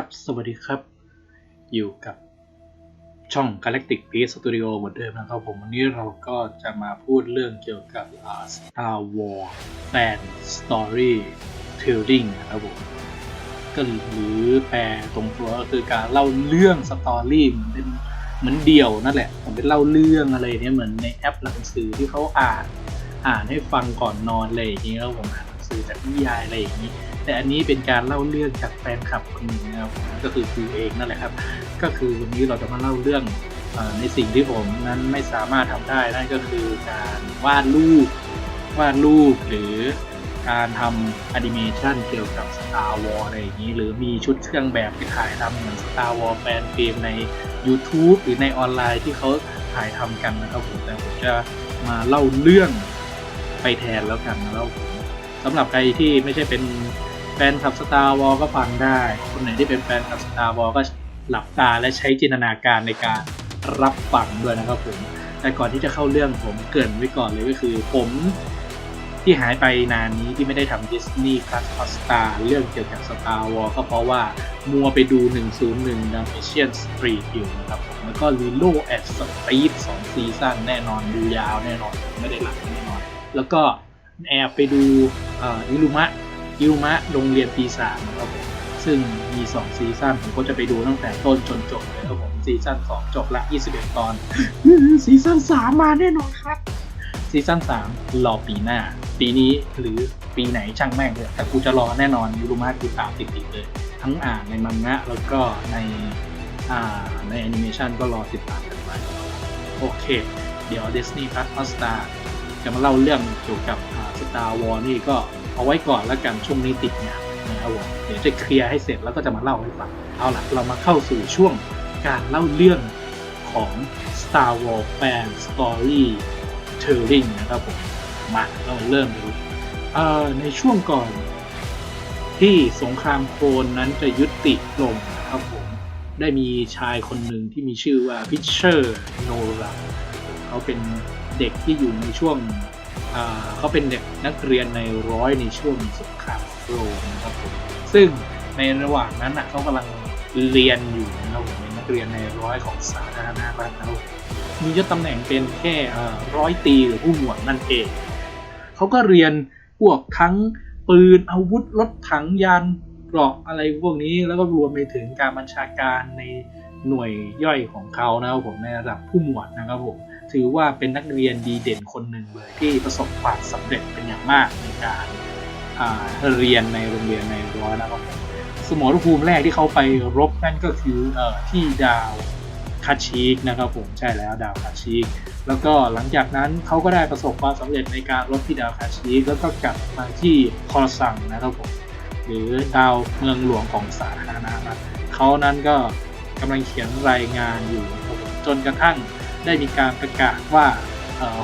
ครับ สวัสดีครับ อยู่กับช่อง Galactic Peace Studio เหมือนเดิมนะครับผม วันนี้เราก็จะมาพูดเรื่องเกี่ยวกับ Star Wars Fan Story Telling นะครับผม ก็หรือแปลตรงตัวก็คือการเล่าเรื่องสตอรี่เหมือนเป็นเหมือนเดี่ยวนั่นแหละเหมือนเป็นเล่าเรื่องอะไรเนี่ยเหมือนในแอปหนังสือที่เขาอ่าน อ่านให้ฟังก่อนนอนอะไรอย่างนี้แล้วผมอ่านหนังสือจากนิยายอะไรอย่างนี้ แต่อันนี้เป็นการเล่าเรื่องจากแฟนคลับคนหนึ่งนะครับก็คือคือเองนั่นแหละครับ ก็คือวันนี้เราจะมาเล่าเรื่องอในสิ่งที่ผมนั้นไม่สามารถทำได้นั่นก็คือการวาดรูปวาดรูปหรือการทำแอนิเมชันเกี่ยวกับ Star Wars อะไรอย่างนี้ หรือมีชุดเครื่องแบบที่ถ่ายทำเหมือน Star Wars แฟนเกมใน YouTube หรือในออนไลน์ที่เขาถ่ายทำกันนะครับผมแต่ผมจะมาเล่าเรื่องไปแทนแล้วกันแล้วผมสำหรับใครที่ไม่ใช่เป็น แฟนคลับ Star Wars ก็ฟังได้ คนไหนที่เป็นแฟนคลับ Star Wars ก็หลับตาและใช้จินตนาการในการรับฟังด้วยนะครับผม แต่ก่อนที่จะเข้าเรื่องผมเกริ่นไว้ก่อนเลยก็คือ ผมที่หายไปนานนี้ที่ไม่ได้ทำ Disney Plus Hotstar เรื่องเกี่ยวกับ Star Wars ก็เพราะว่ามัวไปดู 101 Dalmatian Street อยู่นะครับผมแล้วก็ Lilo at Speed 2ซีซั่นแน่นอนดูยาวแน่นอนไม่ได้หลับแน่นอน แล้วก็แอบไปดูเอ่ออิรุมะ อิรุมะโรงเรียนปีศาจนะครับผมซึ่งมี 2 ซีซั่นผมก็จะไปดูตั้งแต่ต้นจนจบเลยครับผมซีซั่น2 จบละ 21 ตอน ซีซั่น3 มาแน่นอนครับ ซีซั่น3 รอปีหน้า ปีนี้หรือปีไหนช่างแม่งเลยแต่กูจะรอแน่นอนยูรุมากูตามติดๆเลย ทั้งอ่านในมังงะแล้วก็ในอ่าในแอนิเมชันก็รอติดตามกันไปโอเค เดี๋ยว Disney Plus Hotstar จะมาเล่าเรื่องเกี่ยวกับอ่า Star Wars นี่ก็ เอาไว้ก่อนแล้วกันช่วงนี้ติดงานนะครับผมเดี๋ยวจะเคลียร์ให้เสร็จแล้วก็จะมาเล่าให้ฟังเอาล่ะเรามาเข้าสู่ช่วงการเล่าเรื่องของ Star Wars Fan Story Telling นะครับผมมาเราเริ่มดูเอ่อในช่วงก่อนที่สงครามโคลนนั้นจะยุติลงนะครับผมได้มีชายคนหนึ่งที่มีชื่อว่าพิชเชอร์โนราเขาเป็นเด็กที่อยู่ในช่วง เขาเป็นเด็กนักเรียนในร้อยในช่วงสงครามโลนนะครับผมซึ่งในระหว่างนั้นน่ะเขากำลังเรียนอยู่นะครับผมเป็นนักเรียนในร้อยของสาธารณรัฐนะครับผมมียศตำแหน่งเป็นแค่ร้อยตีหรือผู้หมวดนั่นเองเขาก็เรียนพวกทั้งปืนอาวุธรถถังยานเกราะอะไรพวกนี้แล้วก็รวมไปถึงการบัญชาการในหน่วยย่อยของเขานะครับผมในระดับผู้หมวดนะครับผม ถือว่าเป็นนักเรียนดีเด่นคนหนึ่งเลยที่ประสบความสำเร็จเป็นอย่างมากในการเรียนในโรงเรียนในร้อยนะครับผมสมรภูมิแรกที่เขาไปรบนั่นก็คืออที่ดาวคาชิกนะครับผมใช่แล้วดาวคาชิกแล้วก็หลังจากนั้นเขาก็ได้ประสบความสำเร็จในการลบที่ดาวคาชิกแล้วก็กลับมาที่คอร์ซังนะครับผมหรือดาวเมืองหลวงของสาธารณรัฐเขานั้นก็กำลังเขียนรายงานอยู่จนกระทั่ง ได้มีการประกาศว่า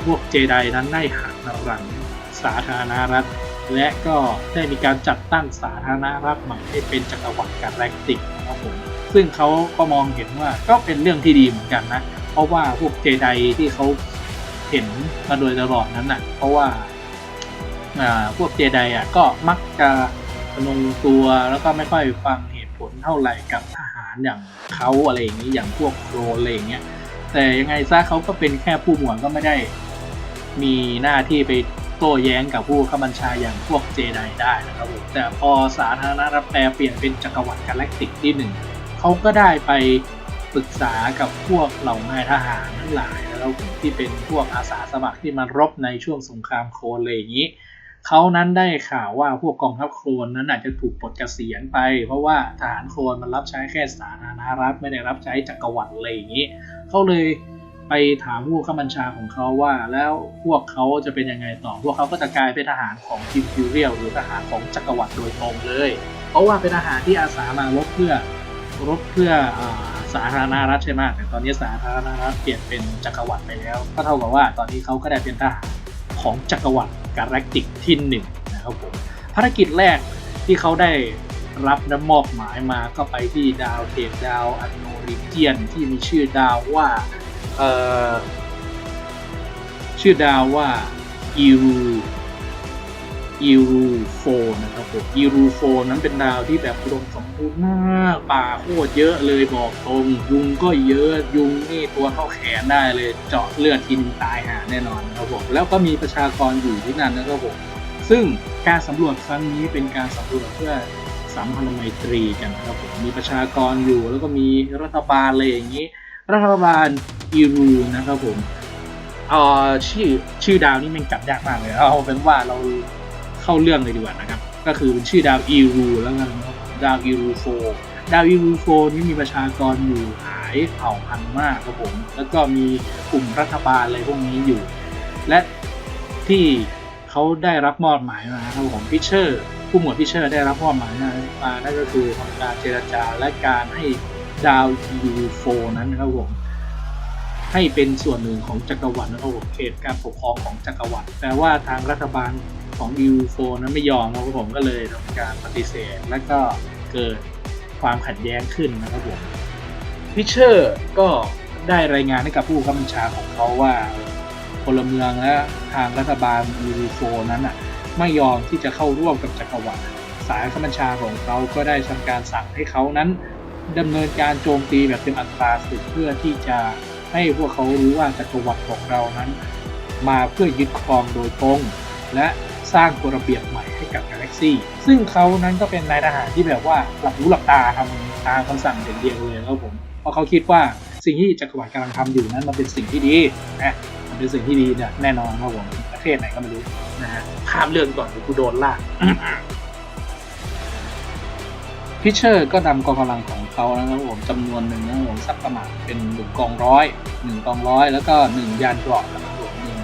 พวกเจไดนั้นได้หักหลังสาธารณรัฐ และก็ได้มีการจัดตั้งสาธารณรัฐใหม่ให้เป็นจักรวรรดิกาแล็กติกนะครับผมซึ่งเขาก็มองเห็นว่าก็เป็นเรื่องที่ดีเหมือนกันนะ เพราะว่าพวกเจไดที่เขาเห็นมาโดยตลอดนั้นน่ะ เพราะว่าพวกเจไดอะก็มักจะทะนงตัวแล้วก็ไม่ค่อยฟังเหตุผลเท่าไหร่กับทหารอย่างเขาอะไรอย่างนี้อย่างพวกโรอะไรอย่างเงี้ย แต่ยังไงซะเขาก็เป็นแค่ผู้หมวดก็ไม่ได้ มีหน้าที่ไปโต้แย้งกับผู้ข้าบัญชาอย่างพวกเจไดได้นะครับผมแต่พอสาธารณรัฐแปลเปลี่ยนเป็นจักรวรรดิกาแล็กติกที่หนึ่งเขาก็ได้ไปปรึกษากับพวกเหล่านายทหารทั้งหลายแล้วที่เป็นพวกอาสาสมัครที่มารบในช่วงสงครามโคลนอะไรอย่างนี้เขานั้นได้ข่าวว่าพวกกองทัพโคลนนั้นอาจจะถูกปลดเกษียณไป เพราะว่าทหารโคลนมันรับใช้แค่สาธารณรัฐไม่ได้รับใช้จักรวรรดิอะไรอย่างนี้ เขาเลยไปถามผู้ข้าบัญชาของเขาว่า แล้วพวกเขาจะเป็นยังไงต่อ พวกเขาก็จะกลายเป็นทหารของทีมฟิวเรียลหรือทหารของจักรวรรดิโดยตรงเลย เพราะว่าเป็นทหารที่อาสามารบเพื่อรบเพื่ออสาธารณรัฐใช่ไหมแต่ตอนนี้สาธารณรัฐเปลี่ยนเป็นจักรวรรดิไปแล้ว ก็เท่ากับว่าตอนนี้เขาก็ได้เป็นทหารของจักรวรรดิกาแล็กติกที่หนึ่งนะครับผมภารกิจแรกที่เขาได้รับและมอบหมายมาก็ไปที่ดาวเทปดาวอันโน ริเจียนที่มีชื่อดาวว่าเอ่อชื่อดาวว่าอิรูอีรูโฟนะครับผมอีรูโฟนั้นเป็นดาวที่แบบอุดมสมบูรณ์มากป่าโคตรเยอะเลยบอกตรงยุงก็เยอะยุงนี่ตัวเท่าแขนได้เลย เจาะเลือดกินตายหาแน่นอนนะครับผมแล้วก็มีประชากรอยู่ที่นั่นนะครับผมซึ่งการสำรวจครั้งนี้เป็นการสำรวจเพื่อ สัมพันธไมตรีกันนะครับผมมีประชากรอยู่แล้วก็มีรัฐบาลอะไรอย่างนี้ รัฐบาลอีรูนะครับผมเอ่อชื่อชื่อดาวนี่มันกลับยากมากเลยเอาเป็นว่าเราเข้าเรื่องเลยดีกว่านะครับ ก็คือชื่อดาวอีรูแล้วกันดาวอีรูโฟดาวอีรูโฟนี่มีประชากรอยู่หายเผ่าพันธุ์มากครับผมแล้วก็มีกลุ่มรัฐบาลอะไรพวกนี้อยู่ และที่ เขาได้รับมอบหมายมาครับผมพิเชอร์ผู้หมวดพิเชอร์ได้รับมอบหมายมานั่นก็คือทำการเจรจาและการให้ดาวยูโฟนั้นนะครับผมให้เป็นส่วนหนึ่งของจักรวรรดินะครับผมเขตการปกครองของจักรวรรดิแต่ว่าทางรัฐบาลของยูโฟนั้นไม่ยอมนะครับผมก็เลยทำการปฏิเสธ และก็เกิดความขัดแย้งขึ้นนะครับผมพิเชอร์ก็ได้รายงานให้กับผู้บังคับบัญชาของเขาว่า พลเมืองและทางรัฐบาลยูโฟนั้นอะไม่ยอมที่จะเข้าร่วมกับจักรวรรดิสายขบัญชาของเขาก็ได้ทำการสั่งให้เขานั้นดำเนินการโจมตีแบบเต็มอัตราสุดเพื่อที่จะให้พวกเขารู้ว่าจักรวรรดิของเรานั้น มาเพื่อยึดครองโดยตรง และสร้างกฎระเบียบใหม่ให้กับกาแล็กซี่ซึ่งเขานั้นก็เป็นนายทหารที่แบบว่าหลับหูหลับตาทำตามคำสั่งเด็ดเดียวเลยครับผมเพราะเขาคิดว่าสิ่งที่จักรวรรดิกำลังทำอยู่นั้นมันเป็นสิ่งที่ดีนะ เป็นสิ่งที่ดีเนี่ยแน่นอนครับผมประเทศไหนก็ไม่รู้นะฮะข้ามเรื่องก่อนเดี๋ยวกูโดนลากพิเชอร์ก็นำกองกำลังของเขานะครับผมจำนวนหนึ่งนะครับผมสักประมาณเป็นหนึ่งกองร้อยหนึ่งกองร้อยแล้วก็หนึ่งยานเกราะนะครับผมหนึ่ง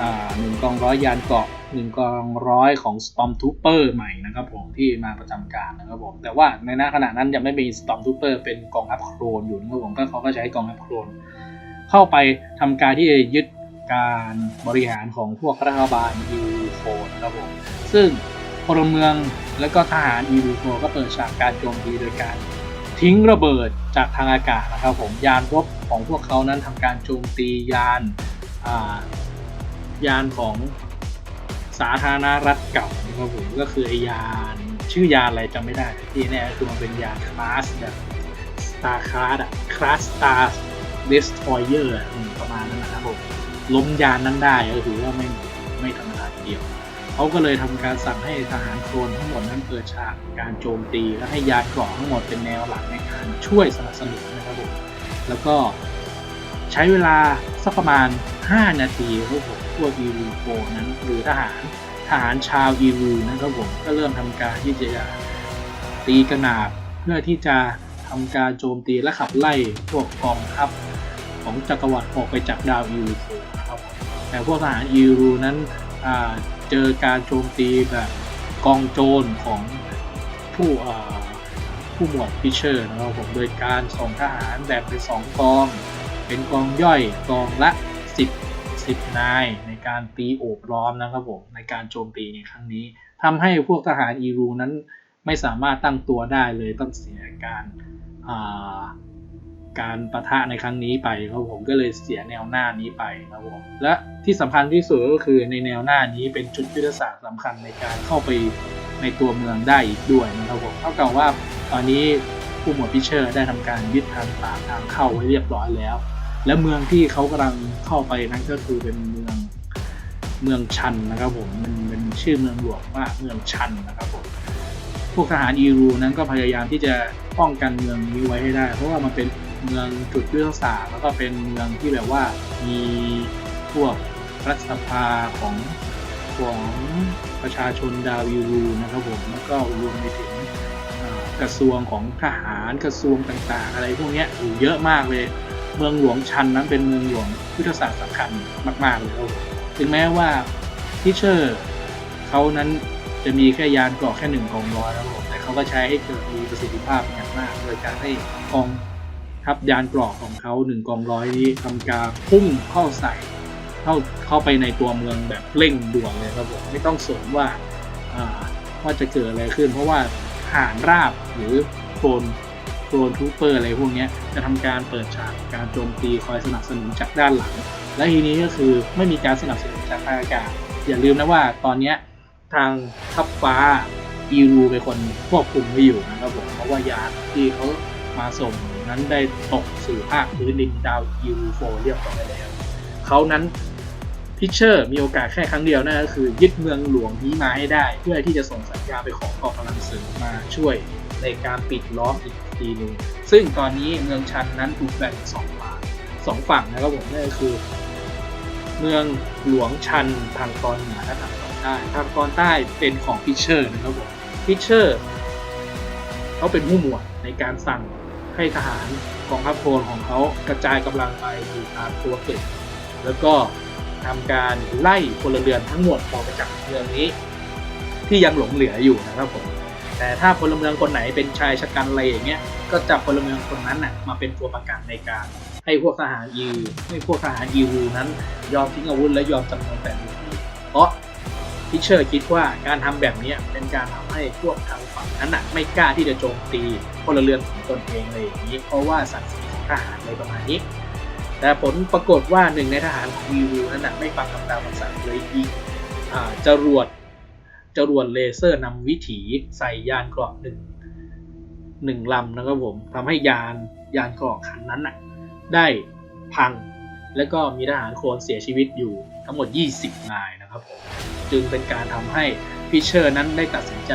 อ่าหนึ่งกองร้อยยานเกราะหนึ่งกองร้อยของ Storm Trooper ใหม่นะครับผมที่มาประจำการนะครับผมแต่ว่าในหน้าขณะนั้นยังไม่มี Storm Trooper เป็นกองทัพโครนอยู่นะครับผมก็เขาก็ใช้กองทัพโครนเข้าไปทำการที่จะยึด การบริหารของพวกรัฐบาลยูโฟนะครับผมซึ่งพลเมืองและก็ทหารยูโฟก็เปิดฉากการโจมตีโดยการทิ้งระเบิดจากทางอากาศนะครับผมยานรบของพวกเขานั้นทำการโจมตียานยานของสาธารณรัฐเก่านะครับผมก็คือไอยานชื่อยานอะไรจำไม่ได้ที่แน่คือมันเป็นยานคลาสแบบ Star Class อะ Class Star Destroyer อะอืมประมาณนั้นนะครับผม ล้มยานนั้นได้ก็ถือว่าไม่ไม่ธรรมดาเดียว เขาก็เลยทำการสั่งให้ทหารโครนทั้งหมดนั้นเปิดฉากการโจมตี และให้ยานเกราะทั้งหมดเป็นแนวหลังในการช่วยสนับสนุนนะครับผมแล้วก็ใช้เวลาสักประมาณ 5 นาทีครับผมพวกอีรูโฟนั้นหรือทหารทหารชาวอีรูนะครับผมก็เริ่มทำการที่จะตีกระนาบเพื่อที่จะทำการโจมตีและขับไล่พวกกองทัพของจักรวรรดิออกไปจากดาวอีรูนะค แต่พวกทหารอีรูนั้นเจอการโจมตีแบบกองโจรของผู้ผู้หมวดพิเชอร์นะครับผมโดยการส่งทหารแบ่งเป็นสองกอง เป็นกองย่อยกองละ 10 10 นาย ในการตีโอบล้อมนะครับผมในการโจมตีในครั้งนี้ทำให้พวกทหารอีรูนั้นไม่สามารถตั้งตัวได้เลยต้องเสียการ การประทะในครั้งนี้ไปครับผมก็เลยเสียแนวหน้านี้ไปครับผมและที่สำคัญที่สุดก็คือในแนวหน้านี้เป็นจุดยุทธศาสตร์สำคัญในการเข้าไปในตัวเมืองได้อีกด้วยนะครับผมเท่ากับว่าตอนนี้ผู้หมวดพิเชอร์ได้ทำการยึดทางปากทางเข้าไว้เรียบร้อยแล้ว และเมืองที่เขากำลังเข้าไปนั้นก็คือเป็นเมืองเมืองชันนะครับผมมันเป็นชื่อเมืองหลวงว่าเมืองชันนะครับผมพวกทหารอีรูนั้นก็พยายามที่จะป้องกันเมืองนี้ไว้ให้ได้ เพราะว่ามันเป็น เมืองจุดยุทธศาสตร์แล้วก็เป็นเมืองที่แบบว่ามีพวกรัฐสภาของของประชาชนดาวอีรูนะครับผมแล้วก็รวมไปถึงกระทรวงของทหารกระทรวงต่างๆ อะไรพวกนี้อยู่เยอะมากเลย เมืองหลวงชันนั้นเป็นเมืองหลวงยุทธศาสตร์สำคัญมากๆเลยครับถึงแม้ว่าทิเชอร์เขานั้นจะมีแค่ยานเกาะแค่หนึ่งกองร้อยแล้วผมแต่เขาก็ใช้ให้เกิดมีประสิทธิภาพอย่างมาก โดยการให้กอง ทัพยานกราะของเขาหนึ่งกองร้อยนี้ทำการพุ่งเข้าใส่เข้าเข้าไปในตัวเมืองแบบเร่งด่วนเลยครับผมไม่ต้องสนว่าว่าจะเกิดอะไรขึ้น เพราะว่าฐานราบหรือโคลนโคลนทูเปอร์อะไรพวกนี้จะทำการเปิดฉากการโจมตีคอยสนับสนุนจากด้านหลัง และทีนี้ก็คือไม่มีการสนับสนุนจากทางอากาศอย่าลืมนะว่าตอนเนี้ทางทัพฟ้าอีรูเป็นคนควบคุมไว้อยู่นะครับผมเพราะว่ายานที่เขามาส่ง นั้นได้ตกสู่ภาคพื้นดินดาวอีรูโฟเรียบร้อยแล้วเขานั้นพิชเชอร์มีโอกาสแค่ครั้งเดียวนั่นก็คือ ยึดเมืองหลวงนี้มาให้ได้ เพื่อที่จะส่งสัญญาไปขอกองกำลังเสริมมาช่วยในการปิดล้อมอีกทีหนึ่งซึ่งตอนนี้เมืองชันนั้นถูกแบ่งสองฝั่งสองฝั่งนะครับผมนั่นก็คือ เมืองหลวงชันทางตอนเหนือและทางตอนใต้ทางตอนใต้เป็นของพิชเชอร์นะครับผมพิชเชอร์เขาเป็นผู้หมวดในการสั่ง ให้ทหารกองทัพโพลของเขากระจายกำลังไปอยู่ตามตัวเกตแล้วก็ทำการไล่พลเรือนทั้งหมดออกไปจากเมืองนี้ ที่ยังหลงเหลืออยู่นะครับผมแต่ถ้าพลเมืองคนไหนเป็นชายชะกันอะไรอย่างเงี้ยก็จับพลเมืองคนนั้นน่ะมาเป็นตัวประกันในการ ให้พวกทหารยูให้พวกทหารยูนั้น ยอมทิ้งอาวุธและยอมจำนนแบบนี้เพราะ พิเชอร์คิดว่าการทำแบบนี้เป็นการทำให้พวกทางฝั่งนั้นนะไม่กล้าที่จะโจมตีพลเรือนของตนเองเลยอย่างนี้ เพราะว่าศักดิ์ศรีของทหารเลยประมาณนี้ แต่ผลปรากฏว่าหนึ่งในทหารของยูนั้นนะไม่ฟังคำตามคำสั่งเลยยิงอ่าจรวดจรวดเลเซอร์นำวิถีใส่ยานเกราะหนึ่งหนึ่งลำนะครับผมทำให้ยานยานเกราะคันนั้นน่ะได้พัง และก็มีทหารโคลนเสียชีวิตอยู่ทั้งหมด 20 นายนะครับผม จึงเป็นการทำให้พิเชอร์นั้นได้ตัดสินใจ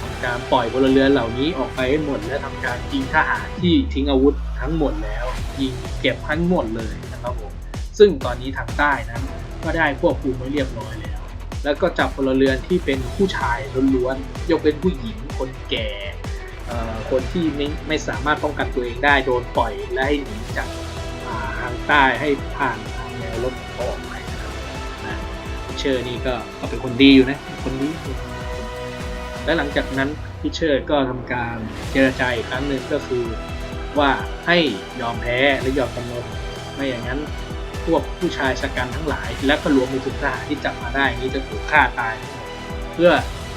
ทำการปล่อยพลเรือนเหล่านี้ออกไปให้หมด และทำการยิงทหารที่ทิ้งอาวุธทั้งหมดแล้ว ยิงเก็บทั้งหมดเลยนะครับผมซึ่งตอนนี้ทางใต้นั้นก็ได้ควบคุมไว้เรียบร้อยแล้ว แล้วก็จับพลเรือนที่เป็นผู้ชายล้วนๆยกเป็นผู้หญิงคนแก่คนที่ไม่ไม่สามารถป้องกันตัวเองได้โดนปล่อยและให้หนีจากทางใต้ให้ผ่านทางแนวรบออก เชอร์นี่ก็เป็นคนดีอยู่นะเป็นคนดีและหลังจากนั้นพิเชอร์ก็ทำการเจรจาอีกครั้งหนึ่งก็คือ ว่าให้ยอมแพ้และยอมจำนนไม่อย่างนั้นพวกผู้ชายชะกันทั้งหลาย และก็รวมไปถึงทหารที่จับมาได้นี้จะถูกฆ่าตาย เพื่อ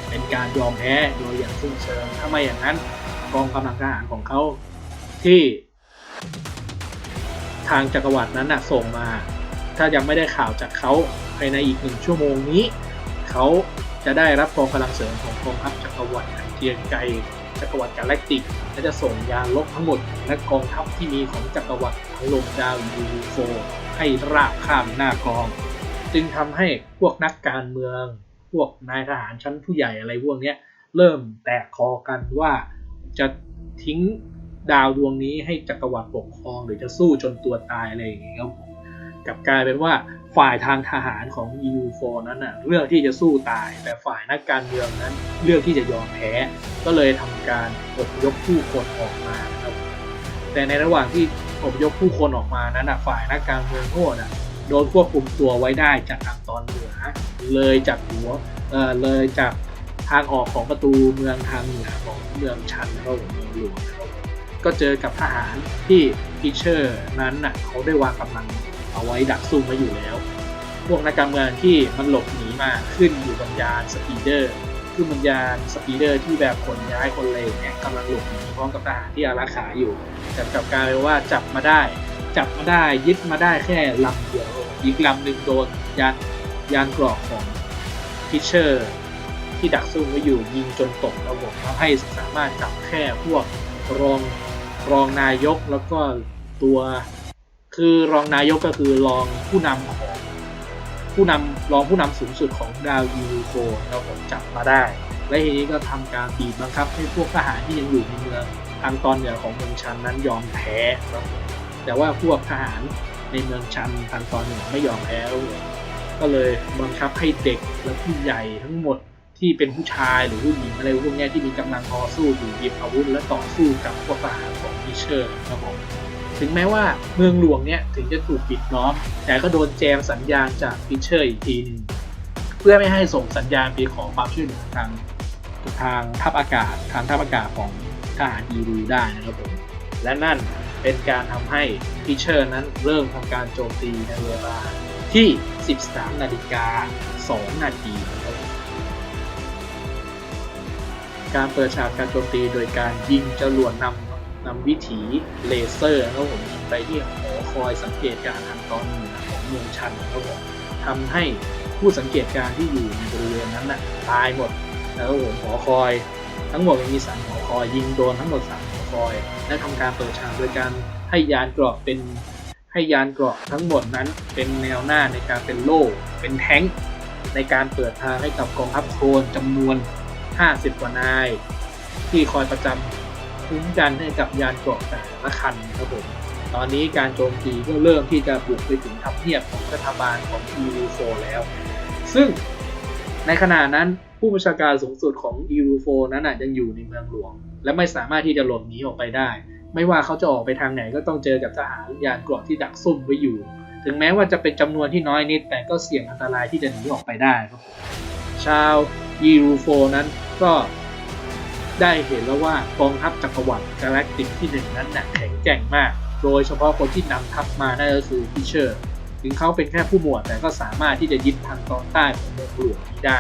เป็นการยอมแพ้โดยอย่างสิ้นเชิงถ้าไม่อย่างนั้นกองกำลังทหารของเขาที่ ทางจักรวรรดินั้นนะส่งมา ถ้ายังไม่ได้ข่าวจากเขา ภายในอีกหนึ่งชั่วโมงนี้ เขาจะได้รับกองกำลังเสริมของกองทัพจักรวรรดิเทียนไกจักรวรรดิกาแล็กติก และจะส่งยานลบทั้งหมด และกองทัพที่มีของจักรวรรดิถล่มดาวยูโฟให้ราบข้ามหน้ากอง จึงทำให้พวกนักการเมือง พวกนายทหารชั้นผู้ใหญ่อะไรพวกนี้เริ่มแตกคอกันว่าจะทิ้งดาวดวงนี้ให้จักรวรรดิปกครองหรือจะสู้จนตัวตายอะไรอย่างเงี้ยครับกลับกลายเป็นว่า ฝ่ายทางทหารของ EU4 นั้นน่ะเลือกที่จะสู้ตาย แต่ฝ่ายนักการเมืองนั้นเลือกที่จะยอมแพ้ ก็เลยทำการอพยพผู้คนออกมานะครับแต่ในระหว่างที่อพยพผู้คนออกมานั้นน่ะฝ่ายนักการเมืองโง่น่ะโดนควบคุมตัวไว้ได้จากทางตอนเหนือ เลยจากหัวเอ่อเลยจากทางออกของประตูเมืองทางเหนือของเมืองชันนะครับเมืองหลวงครับก็เจอกับทหารที่พิเชอร์นั้นน่ะเขาได้วางกำลัง เอาไว้ดักซุ่มไว้อยู่แล้ว พวกนักการเมืองที่มันหลบหนีมาขึ้นอยู่บนยานสปีดเดอร์ขึ้นบนยานสปีดเดอร์ที่แบบขนย้ายคนเลวเนี่ยกำลังหลบหนีพร้อมกับทหารที่อารักขาอยู่แต่กลับกลายเป็นว่าจับมาได้ จับมาได้ยึดมาได้แค่ลำเดียวอีกลำหนึ่งโดนยานยานกรอกของพิเชอร์ที่ดักซุ่มไว้อยู่ยิงจนตกระบบทำให้สามารถจับแค่พวกรองรองนายกแล้วก็ตัว คือรองนายกก็คือรองผู้นำของผู้นำรองผู้นำสูงสุดของดาวยูโคเราผมจับมาได้ และทีนี้ก็ทำการบีบบังคับให้พวกทหารที่ยังอยู่ในเมืองทางตอนเหนือของเมืองชันนั้นยอมแพ้ครับแต่ว่าพวกทหารในเมืองชันทางตอนเหนือไม่ยอมแพ้ก็เลยบังคับให้เด็กและผู้ใหญ่ทั้งหมดที่เป็นผู้ชายหรือผู้หญิงอะไรพวกนี้ที่มีกำลังพอสู้อยู่หยิบอาวุธและต่อสู้กับพวกทหารของพิเชอร์ครับผม ถึงแม้ว่าเมืองหลวงเนี่ยถึงจะถูกปิดล้อม แต่ก็โดนแจมสัญญาณจากพิเชอร์อีกทีหนึงเพื่อไม่ให้ส่งสัญญาณไปขอความช่วยเหลือทางทางทัพอากาศทางทัพอากาศของทหารอีรูได้นะครับผมและนั่นเป็นการทำให้พิเชอร์นั้นเริ่มทำการโจมตีในเวลาที่ 13 นาฬิกา 2 นาทีการเปิดฉากการโจมตีโดยการยิงจรวดนำ นำวิถีเลเซอร์ครับผมยิงไปที่หอคอยสังเกตการณ์ทางตอนเหนือของเมืองชันครับผมทำให้ผู้สังเกตการณ์ที่อยู่ในบริเวณนั้นน่ะตายหมดแล้วผมหอคอย ทั้งหมดมีสามหอคอย ยิงโดนทั้งหมดสามหอคอย และทำการเปิดฉากโดยการให้ยานเกราะเป็นให้ยานเกราะทั้งหมดนั้นเป็นแนวหน้าในการเป็นโล่เป็นแท้งในการเปิดทางให้กับกองทัพโคลนจำนวน 50 กว่านาย ที่คอยประจำ คุ้มกันให้กับยานเกราะแต่ละคันครับผมตอนนี้การโจมตีก็เริ่มที่จะบุกไปถึงทำเนียบของรัฐบาลของ e u 4 แล้ว ซึ่งในขณะนั้นผู้บัญชาการสูงสุดของ e u 4 นั้นยังอยู่ในเมืองหลวง และไม่สามารถที่จะหลบหนีออกไปได้ ไม่ว่าเขาจะออกไปทางไหนก็ต้องเจอกับทหารยานเกราะที่ดักซุ่มไว้อยู่ ถึงแม้ว่าจะเป็นจำนวนที่น้อยนิด แต่ก็เสี่ยงอันตรายที่จะหนีออกไปได้ครับชาว e u 4 นั้นก็ ได้เห็นแล้วว่ากองทัพจักรวรรดิกาแล็กติกที่หนึ่งนั้นหนักแข็งแกร่งมาก โดยเฉพาะคนที่นำทัพมานั่นก็คือพิเชอร์ ถึงเขาเป็นแค่ผู้หมวดแต่ก็สามารถที่จะยึดทางตอนใต้ของเมืองหลวงนี้ได้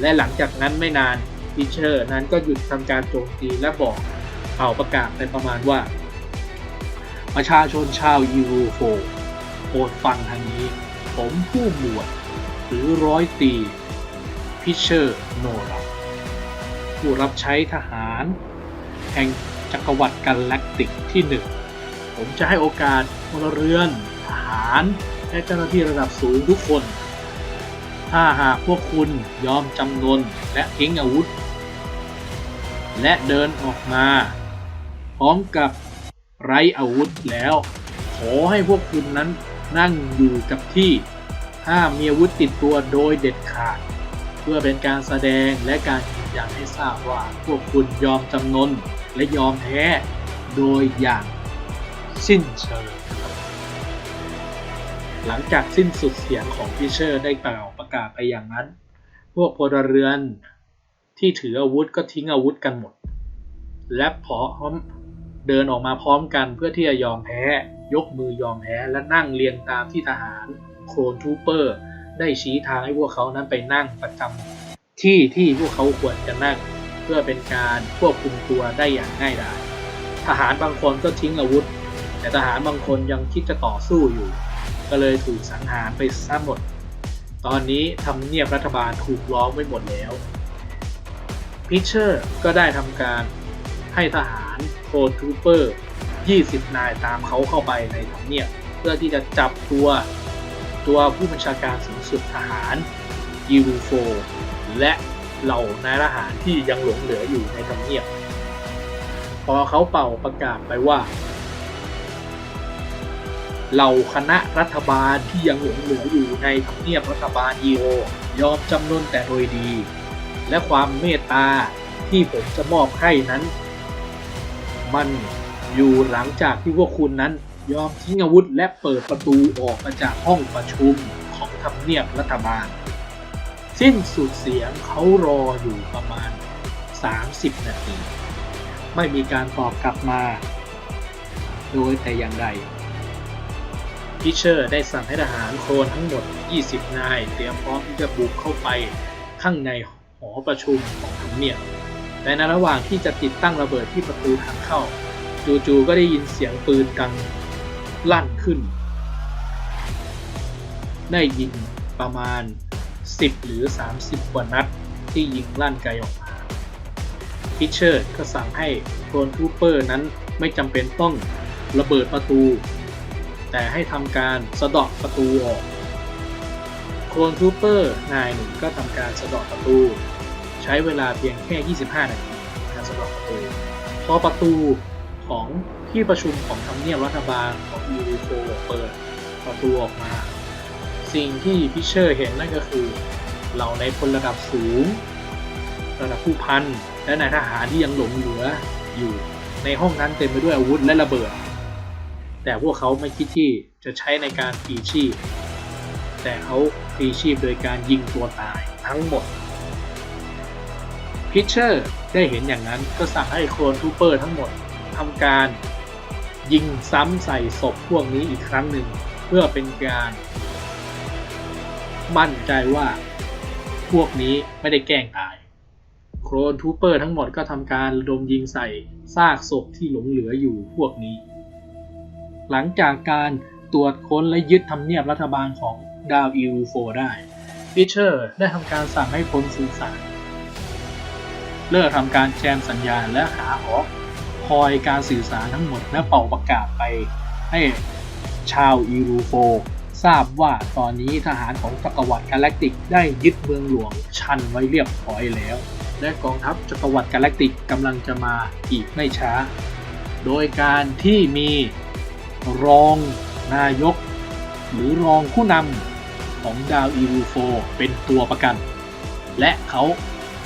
และหลังจากนั้นไม่นานพิเชอร์นั้นก็หยุดทำการโจมตีและบอกเป่าประกาศไปประมาณว่า ประชาชนชาวยูโรโฟโปรดฟังทางนี้ ผมผู้หมวด หรือร้อยตีพิเชอร์โนรา ผู้รับใช้ทหาร แห่งจักรวรรดิกาแล็กติกที่หนึ่งผมจะให้โอกาสพลเรือน ทหาร และเจ้าหน้าที่ระดับสูงทุกคน ถ้าหากพวกคุณยอมจำนนและทิ้งอาวุธ และเดินออกมา พร้อมกับไร้อาวุธแล้ว ขอให้พวกคุณนั้นนั่งอยู่กับที่ห้ามมีอาวุธติดตัวโดยเด็ดขาด เพื่อเป็นการแสดงและการ ยืนยันให้ทราบว่าพวกคุณยอมจำนนและยอมแพ้โดยอย่างสิ้นเชิงหลังจากสิ้นสุดเสียงของพิเชอร์ได้กล่าวประกาศไปอย่างนั้น พวกพลเรือนที่ถืออาวุธก็ทิ้งอาวุธกันหมด และพร้อมเดินออกมาพร้อมกันเพื่อที่จะยอมแพ้ ยกมือยอมแพ้และนั่งเรียงตามที่ทหารโครนทูเปอร์ ได้ชี้ทางให้พวกเขานั้นไปนั่งประจำ ที่ที่พวกเขาควรจะนั่ง เพื่อเป็นการควบคุมตัวได้อย่างง่ายดายทหารบางคนก็ทิ้งอาวุธ แต่ทหารบางคนยังคิดจะต่อสู้อยู่ ก็เลยถูกสังหารไปซะหมด ตอนนี้ทำเนียบรัฐบาลถูกล้อมไว้หมดแล้วพิเชอร์ก็ได้ทำการให้ทหารโคลทูเปอร์ 20 นายตามเขาเข้าไปในทำเนียบเพื่อที่จะจับตัวตัวผู้บัญชาการสูงสุดทหารยูรูโฟ และเหล่านายทหารที่ยังหลงเหลืออยู่ในทำเนียบ พอเขาเป่าประกาศไปว่าเหล่าคณะรัฐบาลที่ยังหลงเหลืออยู่ในทำเนียบรัฐบาลอีโอยอมจำนนแต่โดยดี และความเมตตาที่ผมจะมอบให้นั้น มันอยู่หลังจากที่พวกคุณนั้นยอมทิ้งอาวุธและเปิดประตูออกมาจากห้องประชุมของทำเนียบรัฐบาล สิ้นสุดเสียงเขารออยู่ประมาณ 30 นาที ไม่มีการตอบกลับมา โดยแต่อย่างใดพิเชอร์ได้สั่งให้ทหารโคนทั้งหมด 20 นาย เตรียมพร้อมที่จะบุกเข้าไปข้างในหอประชุมของทำเนียบแต่ในระหว่างที่จะติดตั้งระเบิดที่ประตูทางเข้า จู่ๆก็ได้ยินเสียงปืนดังลั่นขึ้น ได้ยิงประมาณ 10 หรือ 30 กว่านัดที่ยิงลั่นไกลออกมาพิเชอร์ก็สั่งให้โคลนทูเปอร์นั้นไม่จำเป็นต้องระเบิดประตู แต่ให้ทำการสะเดาะประตูออกโคลนทูเปอร์นายหนึ่งก็ทำการสะเดาะประตู ใช้เวลาเพียงแค่ 25 นาทีในการสะเดาะประตูพอประตูของที่ประชุมของทำเนียบรัฐบาลของยูรูโฟเปิดประตูออกมา สิ่งที่พิเชอร์เห็นนั่นก็คือเหล่าในพลระดับสูง ระดับผู้พันและนายทหารที่ยังหลงเหลืออยู่ในห้องนั้นเต็มไปด้วยอาวุธและระเบิด แต่พวกเขาไม่คิดที่จะใช้ในการปลีชีพ แต่เขาปลีชีพโดยการยิงตัวตายทั้งหมดพิเชอร์ได้เห็นอย่างนั้นก็สั่งให้โคลนทูเปอร์ทั้งหมดทำการยิงซ้ำใส่ศพพวกนี้อีกครั้งหนึ่ง เพื่อเป็นการ มั่นใจว่า พวกนี้ไม่ได้แกล้งตาย โครนทูเปอร์ทั้งหมดก็ทำการระดมยิงใส่ซากศพที่หลงเหลืออยู่พวกนี้ หลังจากการตรวจค้นและยึดทำเนียบรัฐบาลของดาวอิลโฟได้ฟิชเชอร์ได้ทำการสั่งให้คนสื่อสารเลิกทำการแจมสัญญาณและหาหอคอยการสื่อสารทั้งหมดและเป่าประกาศไปให้ชาวอีรูโฟ ทราบว่าตอนนี้ทหารของจักรวรรดิกาแล็กติกได้ยึดเมืองหลวงชันไว้เรียบร้อยแล้ว และกองทัพจักรวรรดิกาแล็กติกกำลังจะมาอีกไม่ช้า โดยการที่มีรองนายก หรือรองผู้นำของดาวอีรูโฟเป็นตัวประกัน และเขา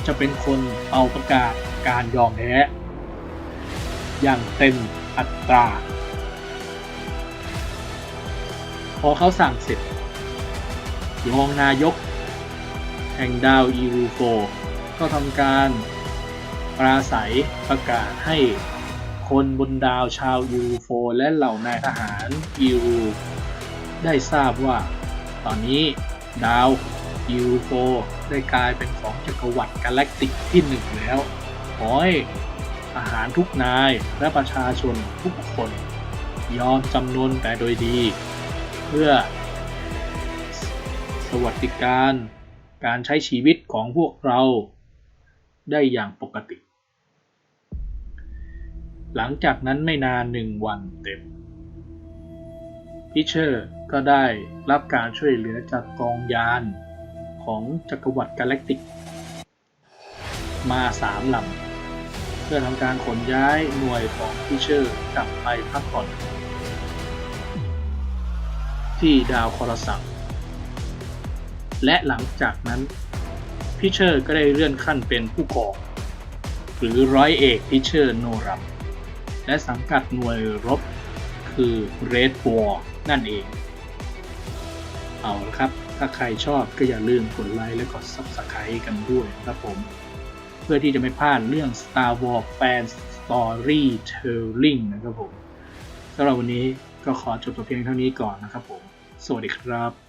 จะเป็นคนเอาประกาศการยอมแพ้อย่างเต็มอัตรา พอเขาสั่งเสร็จรองนายก แห่งดาวอีรูโฟก็ทำการปราศัยประกาศให้คนบนดาวชาวอีรูโฟและเหล่านายทหารอีรูได้ทราบว่า ตอนนี้ดาวยูโฟได้กลายเป็นของจักรวรรดิกาแล็กติกที่หนึ่งแล้วขอให้ทหารทุกนายและประชาชนทุกคน ยอมจำนนแต่โดยดี เพื่อ สวัสดิการการใช้ชีวิตของพวกเราได้อย่างปกติ หลังจากนั้นไม่นานหนึ่งวันเต็มพิเชอร์ก็ได้รับการช่วยเหลือจากกองยานของจักรวรรดิกาแล็กติก มาสามลำเพื่อทำการขนย้ายหน่วยของพิเชอร์กลับไปพักผ่อน ที่ดาวคอรสักและหลังจากนั้นพิเชอร์ก็ได้เลื่อนขั้นเป็นผู้กอง หรือร้อยเอกพิเชอร์โนรัมและสังกัดหน่วยรบคือ Red War นั่นเอง เอาละครับ ถ้าใครชอบก็อย่าลืมกดไลค์และกด Subscribe กันด้วยนะครับผม เพื่อที่จะไม่พลาดเรื่อง Star Wars Fan Storytelling นะครับผมสำหรับวันนี้ก็ขอจบแต่เพียงเท่านี้ก่อนนะครับผม สวัสดีครับ